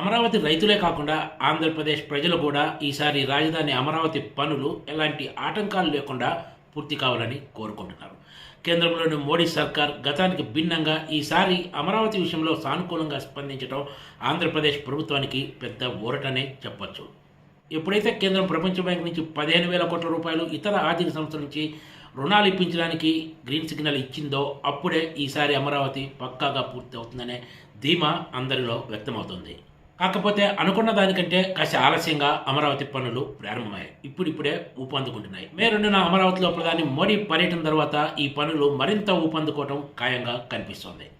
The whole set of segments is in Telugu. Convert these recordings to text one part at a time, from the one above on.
అమరావతి రైతులే కాకుండా ఆంధ్రప్రదేశ్ ప్రజలు కూడా ఈసారి రాజధాని అమరావతి పనులు ఎలాంటి ఆటంకాలు లేకుండా పూర్తి కావాలని కోరుకుంటున్నారు. కేంద్రంలోని మోడీ సర్కార్ గతానికి భిన్నంగా ఈసారి అమరావతి విషయంలో సానుకూలంగా స్పందించడం ఆంధ్రప్రదేశ్ ప్రభుత్వానికి పెద్ద ఊరటనే చెప్పొచ్చు. ఎప్పుడైతే కేంద్రం ప్రపంచ బ్యాంక్ నుంచి పదిహేను వేల కోట్ల రూపాయలు ఇతర ఆర్థిక సంస్థల నుంచి రుణాలు ఇప్పించడానికి గ్రీన్ సిగ్నల్ ఇచ్చిందో అప్పుడే ఈసారి అమరావతి పక్కాగా పూర్తి అవుతుందనే ధీమా అందరిలో వ్యక్తమవుతుంది. కాకపోతే అనుకున్న దానికంటే కాస్త ఆలస్యంగా అమరావతి పనులు ప్రారంభమయ్యాయి. ఇప్పుడిప్పుడే ఊపందుకుంటున్నాయి మే రెండున అమరావతిలో ప్రధాని మోడీ పర్యటన తర్వాత ఈ పనులు మరింత ఊపందుకోవటం ఖాయంగా కనిపిస్తోంది.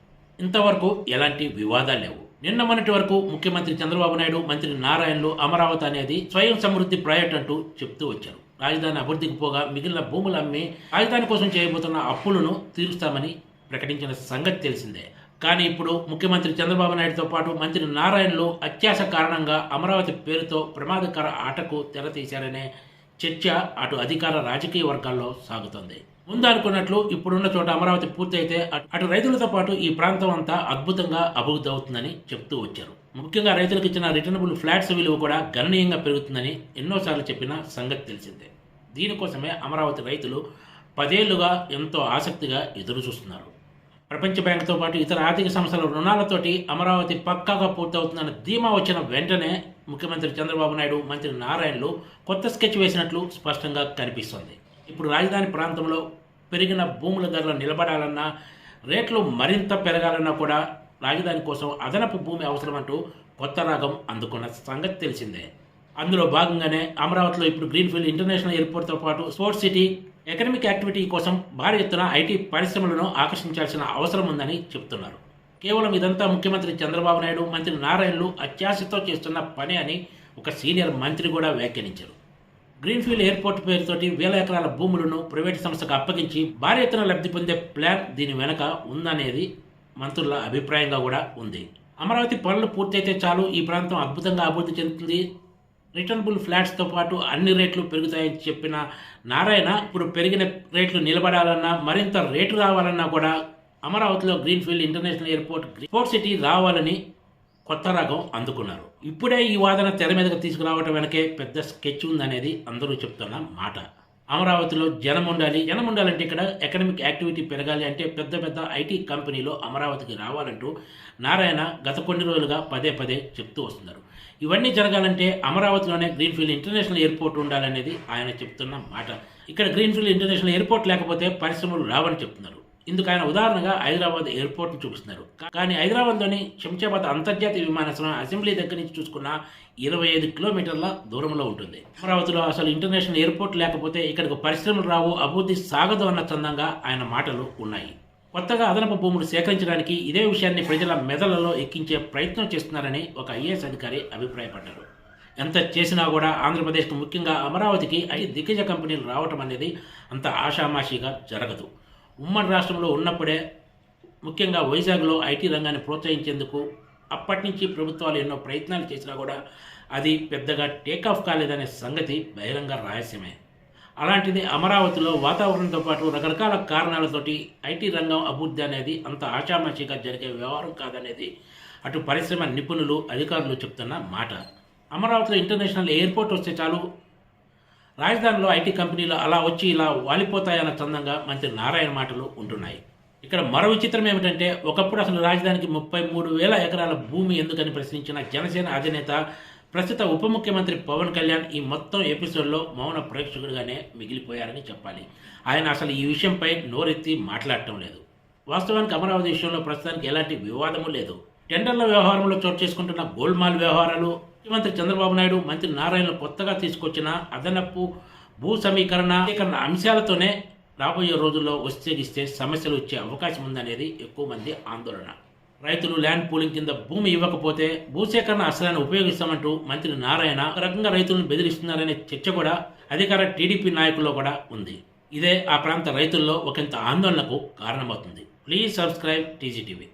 ఇంతవరకు ఎలాంటి వివాదాలు లేవు. నిన్న మొన్నటి వరకు ముఖ్యమంత్రి చంద్రబాబు నాయుడు మంత్రి నారాయణలు అమరావతి అనేది స్వయం సమృద్ధి ప్రాజెక్ట్ అంటూ చెప్తూ వచ్చారు. రాజధాని అభివృద్ధికి పోగా మిగిలిన భూములు అమ్మి రాజధాని కోసం చేయబోతున్న అప్పులను తీరుస్తామని ప్రకటించిన సంగతి తెలిసిందే. కానీ ఇప్పుడు ముఖ్యమంత్రి చంద్రబాబు నాయుడుతో పాటు మంత్రి నారాయణలు అత్యాశ కారణంగా అమరావతి పేరుతో ప్రమాదకర ఆటకు తెరతీశారనే చర్చ అటు అధికార రాజకీయ వర్గాల్లో సాగుతోంది. ముందనుకున్నట్లు ఇప్పుడున్న చోట అమరావతి పూర్తయితే అటు- అటు రైతులతో పాటు ఈ ప్రాంతం అంతా అద్భుతంగా అభివృద్ధి అవుతుందని చెప్తూ వచ్చారు. ముఖ్యంగా రైతులకు ఇచ్చిన రిటర్నబుల్ ఫ్లాట్స్ విలువ కూడా గణనీయంగా పెరుగుతుందని ఎన్నోసార్లు చెప్పిన సంగతి తెలిసిందే. దీనికోసమే అమరావతి రైతులు పదేళ్ళుగా ఎంతో ఆసక్తిగా ఎదురు చూస్తున్నారు ప్రపంచ బ్యాంకుతో పాటు ఇతర ఆర్థిక సంస్థల రుణాలతోటి అమరావతి పక్కాగా పూర్తవుతుందన్న ధీమా వచ్చిన వెంటనే ముఖ్యమంత్రి చంద్రబాబు నాయుడు మంత్రి నారాయణలు కొత్త స్కెచ్ వేసినట్లు స్పష్టంగా కనిపిస్తోంది. ఇప్పుడు రాజధాని ప్రాంతంలో పెరిగిన భూముల ధరలు నిలబడాలన్నా రేట్లు మరింత పెరగాలన్నా కూడా రాజధాని కోసం అదనపు భూమి అవసరమంటూ కొత్త రాగం అందుకున్న సంగతి తెలిసిందే. అందులో భాగంగానే అమరావతిలో ఇప్పుడు గ్రీన్ఫీల్డ్ ఇంటర్నేషనల్ ఎయిర్పోర్ట్తో పాటు స్పోర్ట్స్ సిటీ ఎకనమిక్ యాక్టివిటీ కోసం భారీ ఎత్తున ఐటీ పరిశ్రమలను ఆకర్షించాల్సిన అవసరం ఉందని చెప్తున్నారు కేవలం ఇదంతా ముఖ్యమంత్రి చంద్రబాబు నాయుడు మంత్రి నారాయణలు అత్యాశతో చేస్తున్న పని అని ఒక సీనియర్ మంత్రి కూడా వ్యాఖ్యానించారు. గ్రీన్ఫీల్డ్ ఎయిర్పోర్ట్ పేరుతోటి వేల ఎకరాల భూములను ప్రైవేటు సంస్థకు అప్పగించి భారీ ఎత్తున లబ్ధి పొందే ప్లాన్ దీని వెనక ఉందనేది మంత్రుల అభిప్రాయంగా కూడా ఉంది. అమరావతి పనులు పూర్తయితే చాలు ఈ ప్రాంతం అద్భుతంగా అభివృద్ధి చెందుతుంది రిటర్నబుల్ ఫ్లాట్స్తో పాటు అన్ని రేట్లు పెరుగుతాయని చెప్పిన నారాయణ ఇప్పుడు పెరిగిన రేట్లు నిలబడాలన్నా మరింత రేటు రావాలన్నా కూడా అమరావతిలో greenfield international airport sport city రావాలని కొత్త రకం అందుకున్నారు. ఇప్పుడే ఈ వాదన తెర మీదకు తీసుకురావటం వెనకే పెద్ద స్కెచ్ ఉందనేది అందరూ చెప్తున్న మాట. అమరావతిలో జనం ఉండాలి. జనం ఉండాలంటే ఇక్కడ ఎకనమిక్ యాక్టివిటీ పెరగాలి అంటే పెద్ద పెద్ద ఐటీ కంపెనీలు అమరావతికి రావాలంటూ నారాయణ గత కొన్ని రోజులుగా పదే పదే చెప్తూ వస్తున్నారు. ఇవన్నీ జరగాలంటే అమరావతిలోనే గ్రీన్ఫీల్డ్ ఇంటర్నేషనల్ ఎయిర్పోర్ట్ ఉండాలనేది ఆయన చెప్తున్న మాట. ఇక్కడ గ్రీన్ఫీల్డ్ ఇంటర్నేషనల్ ఎయిర్పోర్ట్ లేకపోతే పరిశ్రమలు రావని చెప్తున్నారు. ఇందుకు ఆయన ఉదాహరణగా హైదరాబాద్ ఎయిర్పోర్ట్ను చూపిస్తున్నారు. కానీ హైదరాబాద్లోని శంషాబాద్ అంతర్జాతీయ విమానాశ్రయం అసెంబ్లీ దగ్గర నుంచి చూసుకున్న ఇరవై ఐదు కిలోమీటర్ల దూరంలో ఉంటుంది. అమరావతిలో అసలు ఇంటర్నేషనల్ ఎయిర్పోర్ట్ లేకపోతే ఇక్కడికి పరిశ్రమలు రావు అభివృద్ధి సాగదు అన్న చందంగా ఆయన మాటలు ఉన్నాయి. కొత్తగా అదనపు భూములు సేకరించడానికి ఇదే విషయాన్ని ప్రజల మెదళ్ళలో ఎక్కించే ప్రయత్నం చేస్తున్నారని ఒక ఐఏఎస్ అధికారి అభిప్రాయపడ్డారు. ఎంత చేసినా కూడా ఆంధ్రప్రదేశ్కు ముఖ్యంగా అమరావతికి ఐదు దిగ్గజ కంపెనీలు రావటం అనేది అంత ఆషామాషిగా జరగదు. ఉమ్మడి రాష్ట్రంలో ఉన్నప్పుడే ముఖ్యంగా వైజాగ్లో ఐటీ రంగాన్ని ప్రోత్సహించేందుకు అప్పటి నుంచి ప్రభుత్వాలు ఎన్నో ప్రయత్నాలు చేసినా కూడా అది పెద్దగా టేకాఫ్ కాలేదనే సంగతి బహిరంగ రహస్యమే. అలాంటిది అమరావతిలో వాతావరణంతో పాటు రకరకాల కారణాలతోటి ఐటీ రంగం అభివృద్ధి అనేది అంత ఆషామాషిగా జరిగే వ్యవహారం కాదనేది అటు పరిశ్రమ నిపుణులు అధికారులు చెప్తున్న మాట. అమరావతిలో ఇంటర్నేషనల్ ఎయిర్పోర్ట్ వస్తే చాలు రాజధానిలో ఐటీ కంపెనీలు అలా వచ్చి ఇలా వాలిపోతాయన్న చందంగా మంత్రి నారాయణ మాటలు ఉంటున్నాయి. ఇక్కడ మరో విచిత్రం ఏమిటంటే ఒకప్పుడు అసలు రాజధానికి ముప్పై మూడు వేల ఎకరాల భూమి ఎందుకని ప్రశ్నించిన జనసేన అధినేత ప్రస్తుత ఉప ముఖ్యమంత్రి పవన్ కళ్యాణ్ ఈ మొత్తం ఎపిసోడ్లో మౌన ప్రేక్షకుడిగానే మిగిలిపోయారని చెప్పాలి. ఆయన అసలు ఈ విషయంపై నోరెత్తి మాట్లాడటం లేదు. వాస్తవానికి అమరావతి విషయంలో ప్రస్తుతానికి ఎలాంటి వివాదము లేదు. టెండర్ల వ్యవహారంలో చోటు చేసుకుంటున్న గోల్మాల్ వ్యవహారాలు ముఖ్యమంత్రి చంద్రబాబు నాయుడు మంత్రి నారాయణ కొత్తగా తీసుకొచ్చిన అదనపు భూ సమీకరణ అంశాలతోనే రాబోయే రోజుల్లో వచ్చేగిస్తే సమస్యలు వచ్చే అవకాశం ఉందనేది ఎక్కువ మంది ఆందోళన. రైతులు ల్యాండ్ పూలింగ్ కింద భూమి ఇవ్వకపోతే భూసేకరణ అస్త్రాన్ని ఉపయోగిస్తామంటూ మంత్రి నారాయణ ఒక రకంగా రైతులను బెదిరిస్తున్నారనే చర్చ కూడా అధికార టీడీపీ నాయకుల్లో కూడా ఉంది. ఇదే ఆ ప్రాంత రైతుల్లో ఒకంత ఆందోళనకు కారణమవుతుంది. Please subscribe TGTV